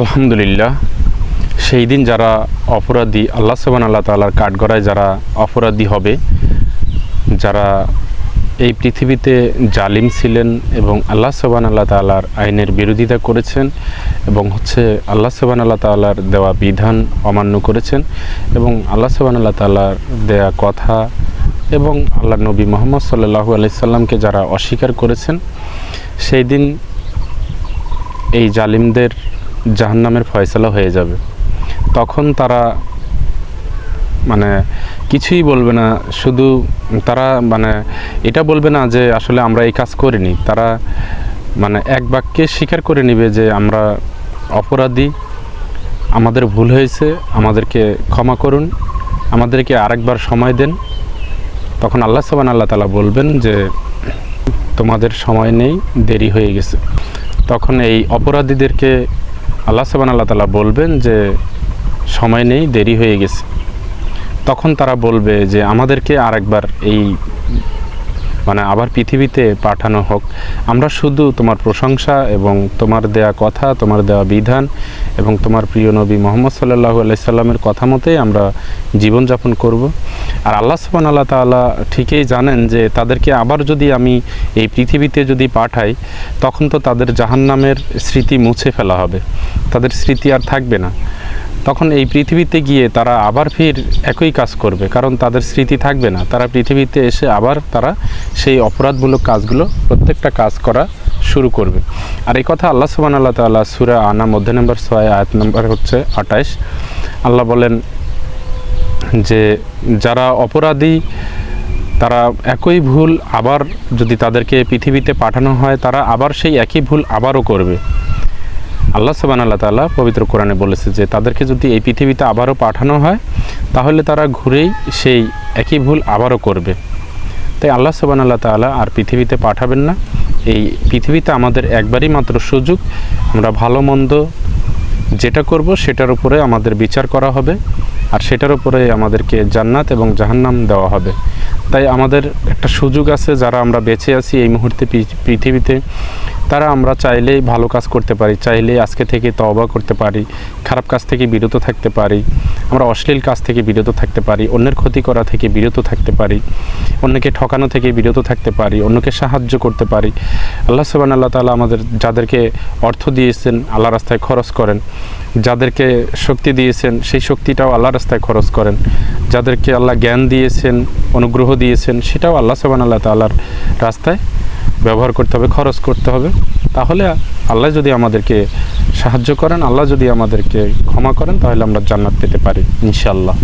আলহামদুলিল্লাহ, সেই দিন যারা অপরাধী, আল্লাহ সুবান আল্লাহ তালার কাঠগড়ায় যারা অপরাধী হবে, যারা এই পৃথিবীতে জালিম ছিলেন এবং আল্লাহ সুবান আল্লাহ তালার আইনের বিরোধিতা করেছেন এবং হচ্ছে আল্লাহ সুবান আল্লাহ তালার দেওয়া বিধান অমান্য করেছেন এবং আল্লাহ সুবান আল্লাহ তালার দেয়া কথা এবং আল্লাহ নবী মোহাম্মদ সাল্লাহু আলাইসাল্লামকে যারা অস্বীকার করেছেন, সেই দিন এই জালিমদের জাহান্নামের ফয়সালা হয়ে যাবে। তখন তারা মানে কিছুই বলবে না, শুধু তারা মানে এটা বলবে না যে আসলে আমরা এই কাজ করিনি। তারা মানে এক বাক্যে স্বীকার করে নিবে যে আমরা অপরাধী, আমাদের ভুল হয়েছে, আমাদেরকে ক্ষমা করুন, আমাদেরকে আরেকবার সময় দেন। তখন আল্লাহ সাবান আল্লাহ তালা বলবেন যে, তোমাদের সময় নেই, দেরি হয়ে গেছে। তখন এই অপরাধীদেরকে আল্লাহ সাবান আল্লাহ তালা বলবেন যে, সময় নেই, দেরি হয়ে গেছে। তখন তারা বলবে যে, আমাদেরকে আরেকবার এই মানে আবার পৃথিবীতে পাঠানো হোক। আমরা শুধু তোমার প্রশংসা এবং তোমার দেয়া কথা, তোমার দেওয়া বিধান এবং তোমার প্রিয় নবী মোহাম্মদ সাল্লাহু আলাইসাল্লামের কথা মতেই আমরা জীবনযাপন করব। আর আল্লাহ সুবান আল্লাহ তাআলা ঠিকই জানেন যে তাদেরকে আবার যদি আমি এই পৃথিবীতে যদি পাঠাই, তখন তো তাদের জাহান্নামের স্মৃতি মুছে ফেলা হবে। তাদের স্মৃতি আর থাকবে না। তখন এই পৃথিবীতে গিয়ে তারা আবার ফির একই কাজ করবে, কারণ তাদের স্মৃতি থাকবে না। তারা পৃথিবীতে এসে আবার তারা সেই অপরাধমূলক কাজগুলো প্রত্যেকটা কাজ করা শুরু করবে। আর এই কথা আল্লাহ সুবান আল্লাহ তাল্লাহ সুরা আনা মধ্য নম্বর ছয়, আয়াত নম্বর হচ্ছে আঠাইশ আল্লাহ বলেন যে যারা অপরাধী, তারা একই ভুল আবার যদি তাদেরকে পৃথিবীতে পাঠানো হয়, তারা আবার সেই একই ভুল আবারও করবে। আল্লাহ সাবান আল্লাহ তালা পবিত্র কোরআনে বলেছে যে, তাদেরকে যদি এই পৃথিবীতে আবারও পাঠানো হয়, তাহলে তারা ঘুরেই সেই একই ভুল আবারও করবে। তাই আল্লাহ সাবান আল্লাহ তালা আর পৃথিবীতে পাঠাবেন না। এই পৃথিবীতে আমাদের একবারই মাত্র সুযোগ, আমরা ভালো মন্দ যেটা করব, সেটার উপরে আমাদের বিচার করা হবে। আর সেটার উপরে আমাদেরকে জান্নাত এবং জাহান্নাম দেওয়া হবে। তাই আমাদের একটা সুযোগ আছে, যারা আমরা বেঁচে আছি এই মুহূর্তে পৃথিবীতে। তারা আমরা চাইলেই ভালো কাজ করতে পারি, চাইলেই আজকে থেকে তওবা করতে পারি, খারাপ কাজ থেকে বিরত থাকতে পারি, আমরা অশ্লীল কাজ থেকে বিরত থাকতে পারি, অন্যের ক্ষতি করা থেকে বিরত থাকতে পারি, অন্যকে ঠকানো থেকে বিরত থাকতে পারি, অন্যকে সাহায্য করতে পারি। আল্লাহ সুবান আল্লাহ তালা আমাদের যাদেরকে অর্থ দিয়েছেন আল্লাহ রাস্তায় খরচ করেন, যাদেরকে শক্তি দিয়েছেন সেই শক্তিটাও আল্লাহ রাস্তায় খরচ করেন, যাদেরকে আল্লাহ জ্ঞান দিয়েছেন, অনুগ্রহ দিয়েছেন, সেটাও আল্লাহ সুবান আল্লাহ তাল্লার রাস্তায় ব্যবহার করতে হবে, খরচ করতে হবে। তাহলে আল্লাহ যদি আমাদেরকে সাহায্য করেন, আল্লাহ যদি আমাদেরকে ক্ষমা করেন, তাহলে আমরা জান্নাত পেতে পারি ইনশাল্লাহ